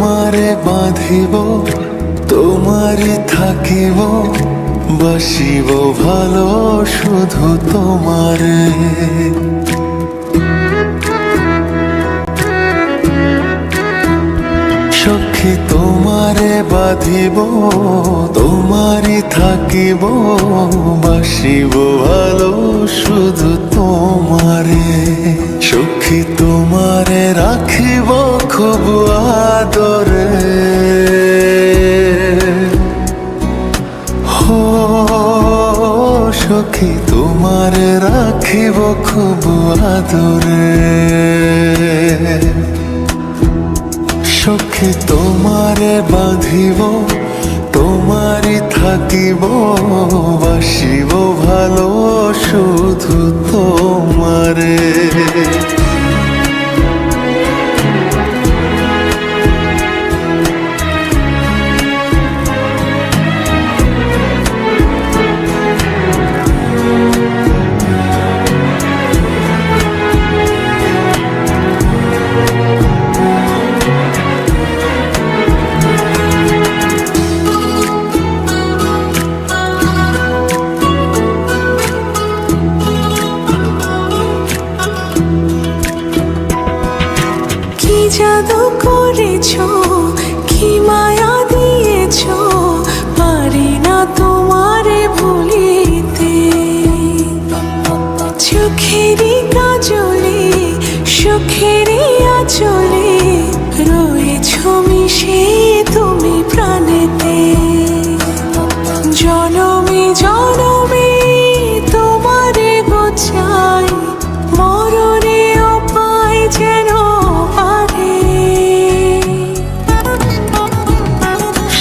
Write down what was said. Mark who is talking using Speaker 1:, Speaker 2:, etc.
Speaker 1: তোমারে বাঁধিব, তোমারে থাকিব, বাসিব ভালো শুধু তোমারে। সখী তোমারে বাঁধিব, তোমারই থাকিব, বাসিব ভালো শুধু তোমারে। সখী তোমারে রাখিব খুব সখী তোমার রাখিব খুব আদরে। সখী তোমারে বাঁধিব তোমারই থাকিব বাসিব ভালো শুধু তোমারে।
Speaker 2: জাদু করেছ, কি মায়া দিয়েছ, পারি না তোমারে ভুলিতে। চোখেরই কাজলে সুখেরই আচলে রয়েছ মিশে।